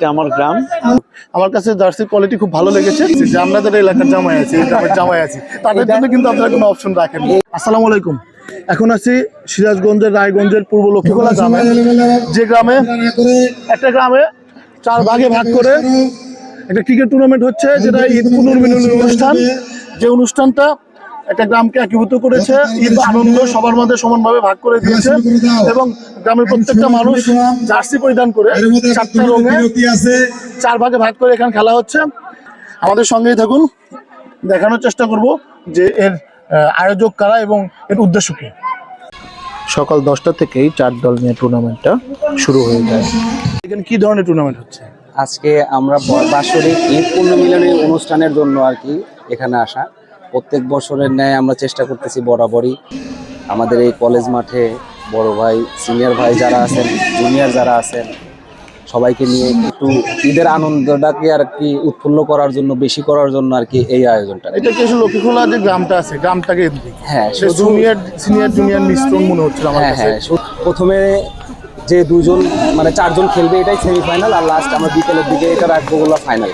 এটা আমার গ্রাম। আমার কাছে জার্সির কোয়ালিটি খুব ভালো লেগেছে। যে আমরা যারা এলাকার জামাই আছি জামাই আছি, তাদের জন্য কিন্তু আপনারা কোনো অপশন রাখেন আসসালামু আলাইকুম। এখন আছি সিরাজগঞ্জের, রায়গঞ্জের পূর্ব লক্ষ্মীগোলা গ্রামে। যে গ্রামে একটা গ্রামে চার ভাগে ভাগ করে একটা ক্রিকেট টুর্নামেন্ট হচ্ছে, যেটা ঈদ পুনর্মিলনী অনুষ্ঠান। যে অনুষ্ঠানটা একটা গ্রামকে একীভূত করেছে ঈদ আনন্দ সবার মধ্যে সমানভাবে ভাগ করে দিয়েছে এবং গ্রামের প্রত্যেকটা মানুষ জার্সি পরিধান করে চারটা রঙে চার ভাগে ভাগ করে এখানে খেলা হচ্ছে। আমাদের সঙ্গেই থাকুন দেখানোর চেষ্টা করব যে এর আহ, আয়োজক কারা এবং এর উদ্দেশ্য কি। সকাল দশটা থেকেই চার দল নিয়ে টুর্নামেন্টটা শুরু হয়ে যায়। এখানে কি ধরনের টুর্নামেন্ট হচ্ছে? আজকে আমরা বাৎসরিক ঈদ পুণ্যমিলনী অনুষ্ঠানের জন্য আর কি এখানে আসা। প্রত্যেক বছরের ন্যায় আমরা চেষ্টা করতেছি বরাবরই। আমাদের এই কলেজ মাঠে বড় ভাই সিনিয়র ভাই যারা আছেন জুনিয়র যারা আছেন সবাইকে নিয়ে একটু ঈদের আনন্দটাকে আর কি উৎফুল্ল করার জন্য বেশি করার জন্য আর কি এই আয়োজনটা। এটা কি আসলে লক্ষ্মীখোলা যে গ্রামটা আছে গ্রামটাকে হ্যাঁ জুনিয়র সিনিয়র জুনিয়র মিশ্রণ মনে হচ্ছিল আমার হ্যাঁ হ্যাঁ প্রথমে যে দুজন মানে চারজন খেলবে এটাই সেমিফাইনাল আর লাস্ট আমরা বিকেলের দিকে এটা রাখব ফাইনাল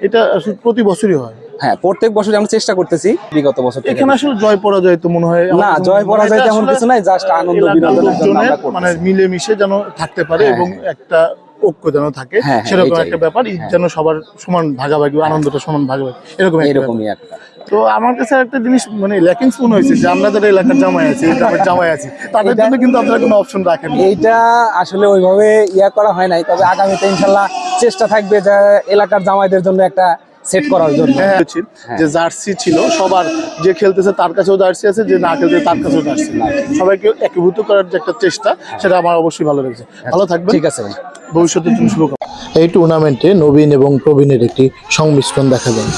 এটা প্রতি বছরই হয়? হ্যাঁ প্রত্যেক বছর আমরা চেষ্টা করতেছি বিগত বছর এখানে আসলে জয় পরাজয় তো মনে হয় না, জয় পরাজয় তেমন কিছু নাই, just আনন্দ বিনোদনের জন্য মানে মিলেমিশে যেন থাকতে পারে হ্যাঁ, এবং একটা ঐক্য যেন থাকে হ্যাঁ, হ্যাঁ, সেরকম একটা ব্যাপার ঈদ যেন সবার সমান ভাগাভাগি আনন্দটা সমান ভাগাভাগি এরকম এরকমই একটা। তো আমার কাছে একটা জিনিস মানে ল্যাকিংস মনে হয়েছে যে আমরা যারা এলাকার জামাই আছি গ্রামের জামাই আছি তাদের জন্য কিন্তু আপনারা কোনো অপশন রাখেন। এইটা আসলে ওইভাবে ইয়া করা হয় নাই তবে আগামীতে ইনশাল্লাহ চেষ্টা থাকবে যে এলাকার জামাইদের জন্য একটা সেট করার জন্য। হ্যাঁ। উচিত যে জার্সি ছিল সবার যে খেলতেছে তার কাছেও জার্সি আছে যে না খেলতে তার কাছেও জার্সি সবাইকে একীভূত করার যে একটা চেষ্টা সেটা আমার অবশ্যই ভালো লেগেছে। ভালো থাকবে ঠিক আছে ভাই। ভবিষ্যতের জন্য শুভকামনা। এই টুর্নামেন্টে নবীন এবং প্রবীণের একটি সংমিশ্রণ দেখা যায়।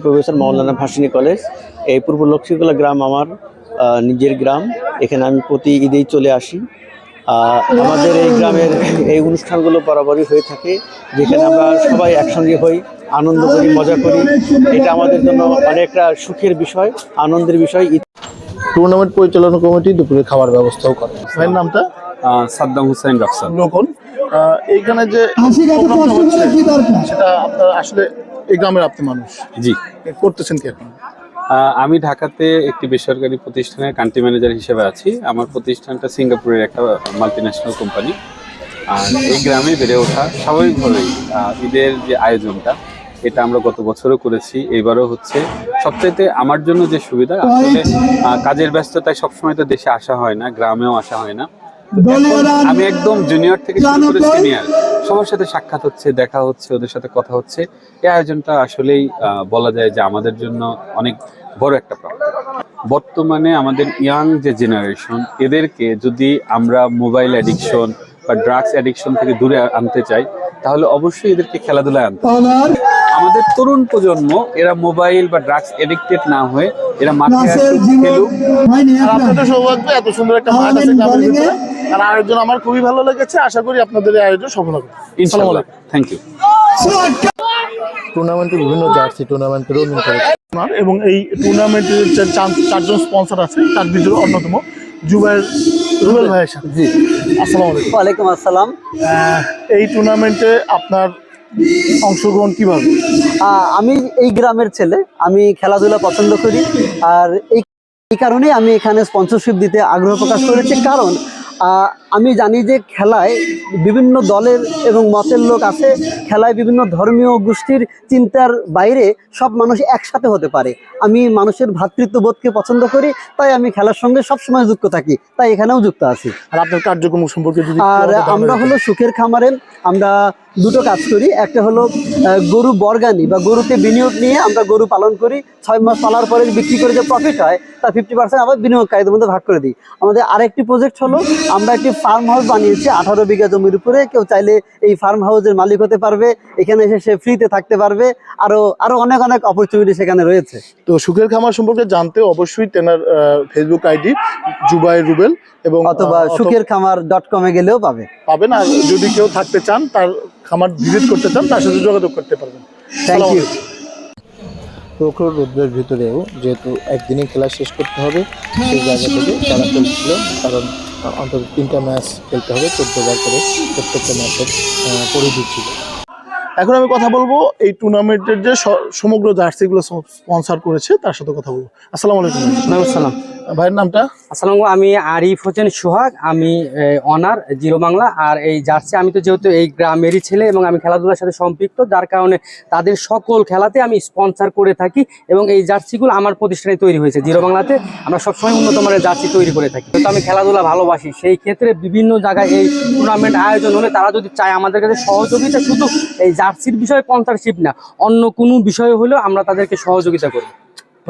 প্রফেসর মাওলানা ভাসিনী কলেজ এই পূর্ব লক্ষ্মীগোলা গ্রাম আমার আহ, নিজের গ্রাম। এখানে আমি প্রতি ঈদেই চলে আসি। আমাদের এই গ্রামের এই অনুষ্ঠানগুলো বরাবরই হয়ে থাকে যেখানে আমরা সবাই একসঙ্গে হই আনন্দ করি মজা করি। এটা আমাদের জন্য অনেকটা সুখের বিষয় আনন্দের বিষয়। টুর্নামেন্ট পরিচালনা কমিটি দুপুরে খাবার ব্যবস্থাও করে। ভাইয়ের নামটা? সাদ্দাম হুসাইন রফসান। লোকন। আহ, এইখানে যে সেটা আপনার আসলে এই গ্রামের আপনি মানুষ। জি। করতেছেন কি এখন? আমি ঢাকাতে একটি বেসরকারি প্রতিষ্ঠানের কান্ট্রি ম্যানেজার হিসেবে আছি। আমার প্রতিষ্ঠানটা সিঙ্গাপুরের একটা মাল্টি ন্যাশনাল কোম্পানি আর এই গ্রামে বেড়ে ওঠা স্বাভাবিকভাবেই ঈদের যে আয়োজনটা, এটা আমরা গত বছরও করেছি। এইবারও হচ্ছে সবচাইতে আমার জন্য যে সুবিধা, আসলে কাজের ব্যস্ততায় সবসময় তো দেশে আসা হয় না, গ্রামেও আসা হয় না। আমি একদম জুনিয়র থেকে শুরু করে সিনিয়র সবার সাথে সাক্ষাৎ হচ্ছে, দেখা হচ্ছে, ওদের সাথে কথা হচ্ছে। এই আয়োজনটা আসলেই বলা যায় যে আমাদের জন্য অনেক বড় একটা প্রাপ্তি বর্তমানে আমাদের ইয়াং যে জেনারেশন এদেরকে যদি আমরা মোবাইল অ্যাডিকশন বা ড্রাগস অ্যাডিকশন থেকে দূরে আনতে চাই তাহলে অবশ্যই এদেরকে খেলাধুলায় আনতে হবে। আমাদের তরুণ প্রজন্ম এরা মোবাইল বা ড্রাগস এডিক্টেড না হয়ে এরা মাঠে আসুক খেলুক। আপনাদের সৌভাগ্য এত সুন্দর একটা মাঠ আছে আর আয়োজন আমার খুবই ভালো লেগেছে আশা করি আপনাদের আয়োজন সফল হবে। ইনশাআল্লাহ। থ্যাংক ইউ টুর্নামেন্টে বিভিন্ন জার্সি টুর্নামেন্ট রঙিন করেছে এবং এই টুর্নামেন্টের চার- চারজন স্পন্সর আছে তার ভিতরে অন্যতম জুবাইর রুবেল ভাইয়ের সাথে। জি। আসসালামু আলাইকুম। ওয়ালাইকুম আসসালাম। এই টুর্নামেন্টে আপনার অংশগ্রহণ কীভাবে? আমি এই গ্রামের ছেলে আমি খেলাধুলা পছন্দ করি। আর এই এই কারণেই আমি এখানে স্পন্সরশিপ দিতে আগ্রহ প্রকাশ করেছি। কারণ আমি জানি যে খেলায় বিভিন্ন দলের এবং মতের লোক আছে। খেলায় বিভিন্ন ধর্মীয় গোষ্ঠীর চিন্তার বাইরে সব মানুষ একসাথে হতে পারে। আমি মানুষের ভ্রাতৃত্ববোধকে পছন্দ করি তাই আমি খেলার সঙ্গে সবসময় যুক্ত থাকি তাই এখানেও যুক্ত আছি। আর আপনার কার্যক্রম সম্পর্কে আর আমরা হলো সুখের খামারে আমরা দুটো কাজ করি। একটা হলো গরু বর্গানি বা গরুতে বিনিয়োগ নিয়ে আমরা গরু পালন করি। ছয় মাস পালার পরে বিক্রি করে যে প্রফিট হয় তার ফিফটি পার্সেন্ট আবার বিনিয়োগকারীদের মধ্যে ভাগ করে দিই। আমাদের আরেকটি প্রজেক্ট হলো আমরা একটি ফার্ম হাউস বানিয়েছি আঠারো বিঘা জমির উপরে। কেউ চাইলে এই ফার্ম হাউসের মালিক হতে পারবে এখানে এসে সে ফ্রিতে থাকতে পারবে। আরও আরও অনেক অনেক অপরচুনিটি সেখানে রয়েছে। তো সুখের খামার সম্পর্কে জানতে অবশ্যই তেনার ফেসবুক আইডি জুবাই রুবেল এবং অথবা সুখের খামার ডট কমে গেলেও পাবে। পাবেন আর যদি কেউ থাকতে চান তার খামার ভিজিট করতে চান তার সাথে যোগাযোগ করতে পারবেন। থ্যাংক ইউ প্রখর রোদ্রের ভিতরেও যেহেতু একদিনই খেলা শেষ করতে হবে সেই জায়গা থেকে তারা চলছিল কারণ অন্তত তিনটা ম্যাচ খেলতে হবে চোদ্দ ওভার করে প্রত্যেকটা ম্যাচের পরিধি ছিল এখন আমি কথা বলব এই টুর্নামেন্টের যে সমগ্র জার্সিগুলো স্পন্সর করেছে তার সাথে কথা বলব। আসসালামু আলাইকুম। আসসালাম। ভাইয়ের নামটা? আসসালামু আমি আরিফ হোসেন সোহাগ, আমি অনার, জিরো বাংলা, আর এই জার্সি, আমি তো যেহেতু এই গ্রামেরই ছেলে এবং আমি খেলাধুলার সাথে সম্পৃক্ত, যার কারণে তাদের সকল খেলাতে আমি স্পন্সর করে থাকি এবং এই জার্সিগুলো আমার প্রতিষ্ঠানে তৈরি হয়েছে, জিরো বাংলাতে। আমরা সবসময় উন্নত মানের জার্সি তৈরি করে থাকি। তো আমি খেলাধুলা ভালোবাসি, সেই ক্ষেত্রে বিভিন্ন জায়গায় এই টুর্নামেন্ট আয়োজন হলে তারা যদি চায় আমাদের কাছে সহযোগিতা, শুধু এই জার্সির বিষয়ে স্পন্সারশিপ না, অন্য কোনো বিষয় হলেও আমরা তাদেরকে সহযোগিতা করি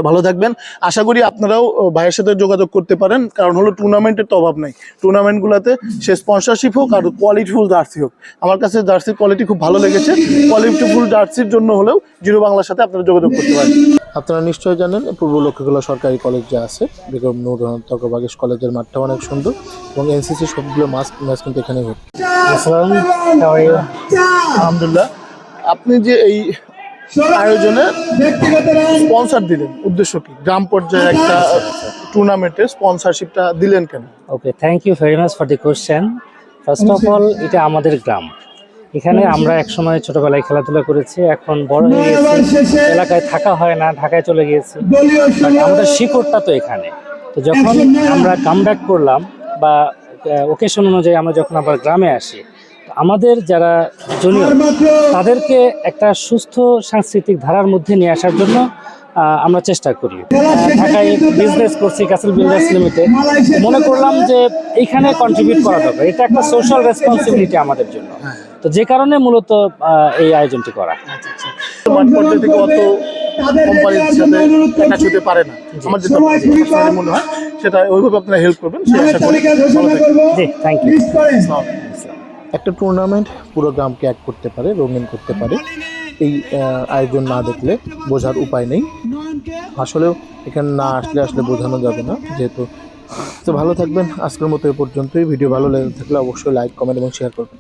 ভালো থাকবেন। আশা করি আপনারাও ভাইয়ের সাথে যোগাযোগ করতে পারেন। কারণ হলো টুর্নামেন্টের তো অভাব নাই। টুর্নামেন্টগুলোতে সে স্পন্সরশিপ হোক আর কোয়ালিটিফুল জার্সি হোক। আমার কাছে জার্সির কোয়ালিটি খুব ভালো লেগেছে। কোয়ালিটিফুল জার্সির জন্য হলেও জিরো বাংলার সাথে আপনারা যোগাযোগ করতে পারেন। আপনারা নিশ্চয়ই জানেন পূর্ব লক্ষ্মীগোলা সরকারি কলেজ যে আছে বেগম নূর তর্কবাগেশ কলেজের মাঠটা অনেক সুন্দর এবং এনসিসি সবগুলো মাস ম্যাচ কিন্তু হচ্ছে আলহামদুলিল্লাহ। আপনি যে এই আয়োজনে স্পন্সর দিলেন। উদ্দেশ্য কি? গ্রাম পর্যায়ে একটা টুর্নামেন্টের স্পন্সরশিপটা দিলেন কেন? Okay thank you very much for the question first of all এটা আমাদের গ্রাম। এখানে আমরা একসময় ছোটবেলায় খেলাধুলা করেছি এখন বড় হয়ে গেছি। এলাকায় থাকা হয় না ঢাকায় চলে গিয়েছি। আমাদের শিকড়টা তো এখানে। তো যখন আমরা কাম করলাম বা ওকেশন অনুযায়ী আমরা যখন আবার গ্রামে আসি আমাদের যারা জুনিয়র তাদেরকে একটা সুস্থ সাংস্কৃতিক ধারার মধ্যে নিয়ে আসার জন্য আমরা চেষ্টা করি। ঢাকায় বিজনেস করছি ক্যাসেল বিল্ডার্স লিমিটেড মনে করলাম যে এইখানে কন্ট্রিবিউট করা দরকার। এটা একটা সোশ্যাল রেসপন্সিবিলিটি আমাদের জন্য। তো যে কারণে মূলত এই আয়োজনটি করা। মাঠ পর্যায়ে থেকে অত কোম্পানির সাথে অ্যাটাচ হতে পারে না। আমার যেটা মনে হয় সেটা ওইভাবে আপনারা হেল্প করবেন সে আশা করি জি থ্যাংক ইউ একটা টুর্নামেন্ট পুরো গ্রামকে এক করতে পারে, রঙিন করতে পারে। এই আয়োজন না দেখলে বোঝার উপায় নেই। আসলেও এখানে না আসলে আসলে বোঝানো যাবে না, যেহেতু তো ভালো থাকবেন। আজকের মতো এ পর্যন্তই। ভিডিও ভালো লেগে থাকলে অবশ্যই লাইক কমেন্ট এবং শেয়ার করবেন।